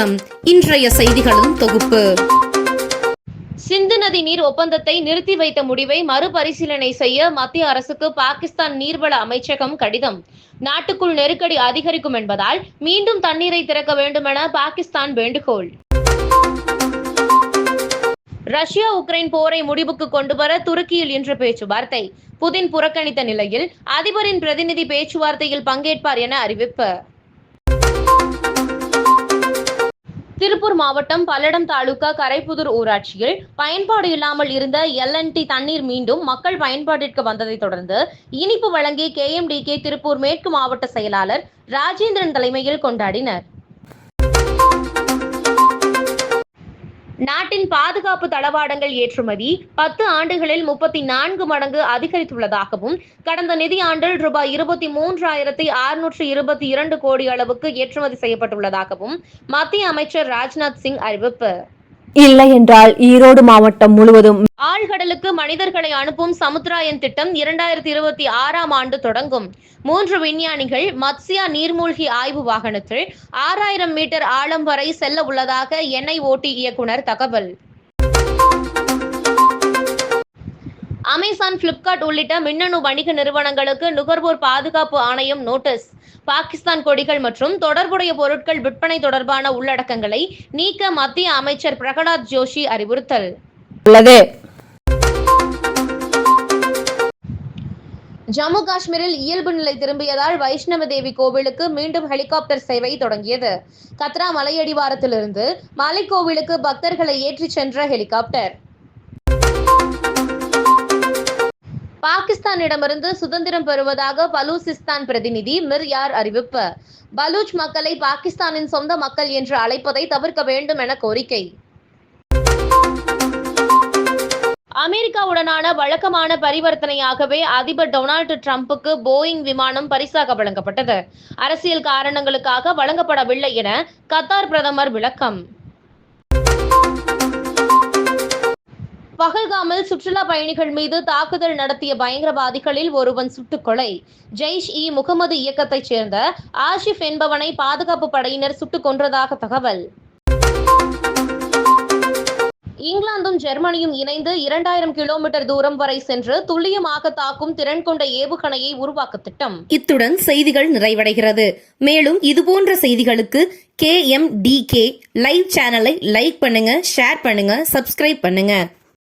வணக்கம். இன்றைய செய்திகளின் தொகுப்பு. சிந்து நதி நீர் ஒப்பந்தத்தை நிறுத்தி வைத்த முடிவை மறுபரிசீலனை செய்ய மத்திய அரசுக்கு பாகிஸ்தான் நீர்வள அமைச்சகம் கடிதம். நாட்டுக்குள் நெருக்கடி அதிகரிக்கும் என்பதால் மீண்டும் தண்ணீரை திறக்க வேண்டும் என பாகிஸ்தான் வேண்டுகோள். ரஷ்யா உக்ரைன் போரை முடிவுக்கு கொண்டுவர துருக்கியில் இன்று பேச்சுவார்த்தை. புதின் புறக்கணித்த நிலையில் அதிபரின் பிரதிநிதி பேச்சுவார்த்தையில் பங்கேற்பார் என அறிவிப்பு. திருப்பூர் மாவட்டம் பல்லடம் தாலுகா கரைப்புதூர் ஊராட்சியில் பயன்பாடு இல்லாமல் இருந்த எல்என்டி தண்ணீர் மீண்டும் மக்கள் பயன்பாட்டிற்கு வந்ததை தொடர்ந்து இனிப்பு வழங்கி கேஎம்டிகே திருப்பூர் மேற்கு மாவட்ட செயலாளர் ராஜேந்திரன் தலைமையில் கொண்டாடினர். நாட்டின் பாதுகாப்பு தளவாடங்கள் ஏற்றுமதி பத்து ஆண்டுகளில் முப்பத்தி நான்கு மடங்கு அதிகரித்துள்ளதாகவும் கடந்த நிதியாண்டில் ரூபாய் இருபத்தி மூன்றாயிரத்தி அறுநூற்று இருபத்தி இரண்டு கோடி அளவுக்கு ஏற்றுமதி செய்யப்பட்டுள்ளதாகவும் மத்திய அமைச்சர் ராஜ்நாத் சிங் அறிவிப்பு. இல்லை என்றால் ஈரோடு மாவட்டம் முழுவதும் ஆழ்கடலுக்கு மனிதர்களை அனுப்பும் சமுத்திராயன் திட்டம் இரண்டாயிரத்தி இருபத்தி ஆறாம் ஆண்டு தொடங்கும். மூன்று விஞ்ஞானிகள் மத்ஸ்யா நீர்மூழ்கி ஆய்வு வாகனத்தில் ஆறாயிரம் மீட்டர் ஆழம் வரை செல்ல உள்ளதாக எண்ணெய் ஓட்டி இயக்குனர் தகவல். அமேசான் பிளிப்கார்ட் உள்ளிட்ட மின்னணு வணிக நிறுவனங்களுக்கு நுகர்வோர் பாதுகாப்பு ஆணையம் நோட்டீஸ் பாகிஸ்தான் கொடிகள் மற்றும் தொடர்புடைய பொருட்கள் விற்பனை தொடர்பான உள்ளடக்கங்களை நீக்க மத்திய அமைச்சர் பிரகலாத் ஜோஷி அறிவுறுத்தல். உள்ளது ஜம்மு காஷ்மீரில் இயல்பு நிலை திரும்பியதால் வைஷ்ணவ தேவி கோவிலுக்கு மீண்டும் ஹெலிகாப்டர் சேவை தொடங்கியது. கத்ரா மலையடிவாரத்திலிருந்து மலைக்கோவிலுக்கு பக்தர்களை ஏற்றிச் சென்ற ஹெலிகாப்டர். பாகிஸ்தானிடமிருந்து சுதந்திரம் பெறுவதாக பலூசிஸ்தான் பிரதிநிதி மிர் யார் அறிவிப்பு. பலூச் மக்களை பாகிஸ்தானின் சொந்த மக்கள் என்று அழைப்பதை தவிர்க்க வேண்டும் என கோரிக்கை. அமெரிக்காவுடனான வழக்கமான பரிவர்த்தனையாகவே அதிபர் டொனால்டு டிரம்புக்கு போயிங் விமானம் பரிசாக வழங்கப்பட்டது. அரசியல் காரணங்களுக்காக வழங்கப்படவில்லை என கத்தார் பிரதமர் விளக்கம். பகல்காமில் சுற்றுலா பயணிகள் மீது தாக்குதல் நடத்திய பயங்கரவாதிகளில் ஒருவன் சுட்டுக்கொலை. ஜெய்ஷ் இ. முகமது இயக்கத்தைச் சேர்ந்த ஆஷிப் என்பவனை பாதுகாப்பு படையினர் சுட்டுக் கொன்றதாக தகவல். இங்கிலாந்தும் ஜெர்மனியும் இணைந்து இரண்டாயிரம் கிலோமீட்டர் தூரம் வரை சென்று துல்லியமாக தாக்கும் திறன் கொண்ட ஏவுகணையை உருவாக்க திட்டம். இத்துடன் செய்திகள் நிறைவடைகிறது. மேலும் இதுபோன்ற செய்திகளுக்கு K M D K live சேனலை லைக் பண்ணுங்க ஷேர் பண்ணுங்க சப்ஸ்கிரைப் பண்ணுங்க.